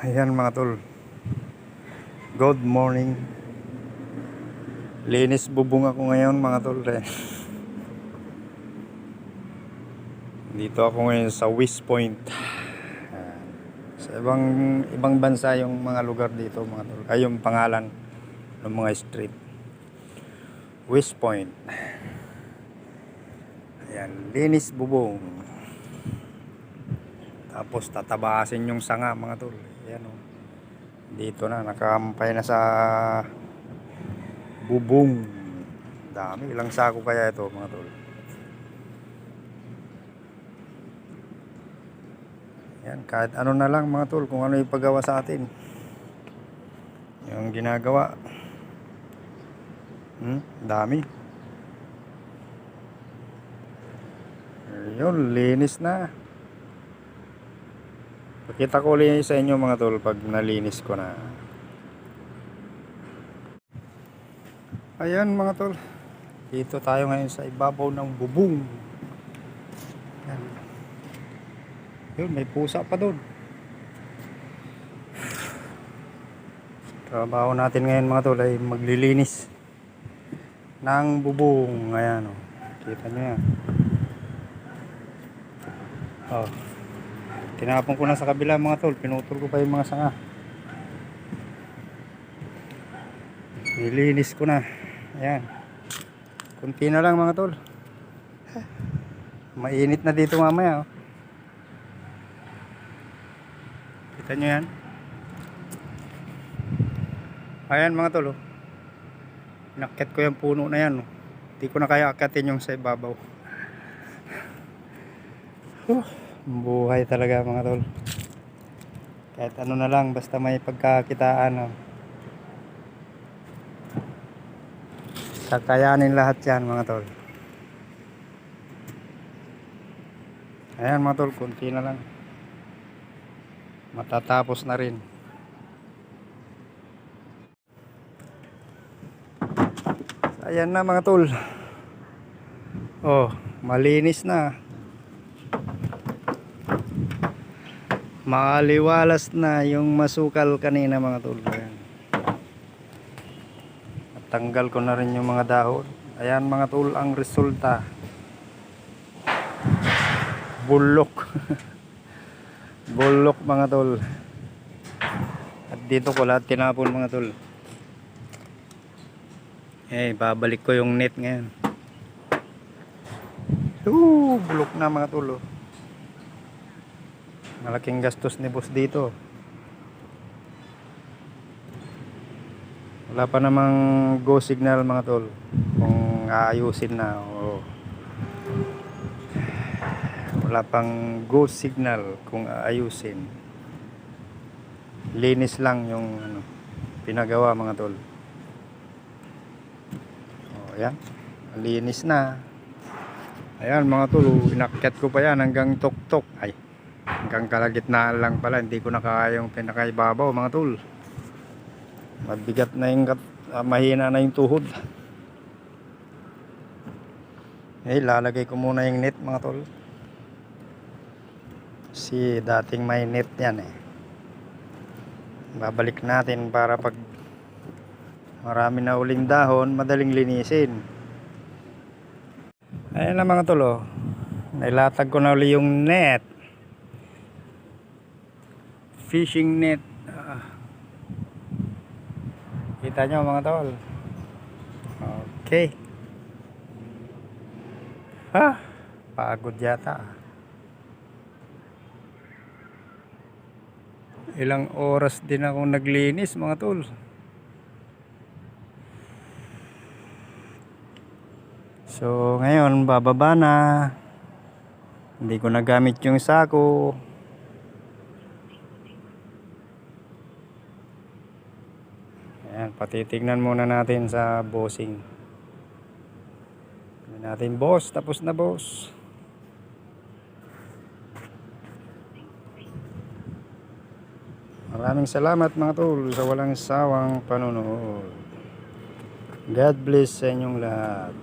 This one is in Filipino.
Ayan mga tol. Good morning. Linis bubong ako ngayon mga tol. Eh. Dito ako ngayon sa West Point. Sa ibang ibang bansa yung mga lugar dito mga tol. Ay yung pangalan ng mga street. West Point. Ayan, linis bubong. Tapos tatabasin yung sanga mga tol. Ayan o. Dito na, nakampay na sa bubong. Dami, ilang sako kaya ito mga tol. Yan, kahit ano na lang mga tol, kung ano yung paggawa sa atin. Yung ginagawa. Hmm, dami. Ayun, linis na. Pakita ko ulit sa inyo mga tol pag nalinis ko na. Ayan mga tol. Dito tayo ngayon sa ibabaw ng bubong. Ayan. Yun, may pusa pa doon. Trabaho natin ngayon mga tol ay maglilinis ng bubong. Ayan o. Kita nyo yan. Oh. Tinapon ko na sa kabila mga tol. Pinutol ko pa yung mga sanga. Nilinis ko na. Ayan. Kunti na lang mga tol. Mainit na dito mamaya. Oh. Kita nyo yan. Ayan mga tol. Oh. Inakyat ko yung puno na yan. Oh. Hindi ko na kaya akyatin yung sa ibabaw. Huh. Buhay talaga mga tol. Kahit ano na lang, basta may pagkakitaan. Oh. Kakayanin lahat yan mga tol. Ayan mga tol, kunti na lang. Matatapos na rin. Ayan na mga tol. Oh, malinis na. Maliwalas na yung masukal kanina mga tol. Ayan. Natanggal ko na rin yung mga dahon. Ayan mga tol ang resulta. Bulok. Bulok mga tol. At dito ko lahat tinapon mga tol. Eh, babalik ko yung net ngayon. Uh, bulok na mga tol. oh. Malaking gastos ni boss dito. Wala pa namang go signal mga tol. Kung aayusin na. oo. Wala pang go signal kung aayusin. Linis lang yung ano, pinagawa mga tol. O, ayan. Linis na. Ayan mga tol, inakyat ko pa yan hanggang tok-tok. Ay, hanggang kalagitnaan lang pala. Hindi ko nakaya yung pinakaibabaw mga tol. Mabigat na yung, ah, mahina na yung tuhod. Eh, lalagay ko muna yung net mga tol. Si dating may net yan eh. Babalik natin para pag marami na uling dahon, madaling linisin. Ayan na mga tol oh. Nailatag ko na uli yung net. Fishing net. Ah. Kita nyo mga tol. Okay. Ha? Pagod yata. Ilang oras din ako naglinis mga tol. So ngayon bababa na. Hindi ko nagamit yung sako. Ayan, patitignan muna natin sa bossing. Sabi natin, boss, tapos na boss. Maraming salamat mga tol sa walang sawang panonood. God bless sa inyong lahat.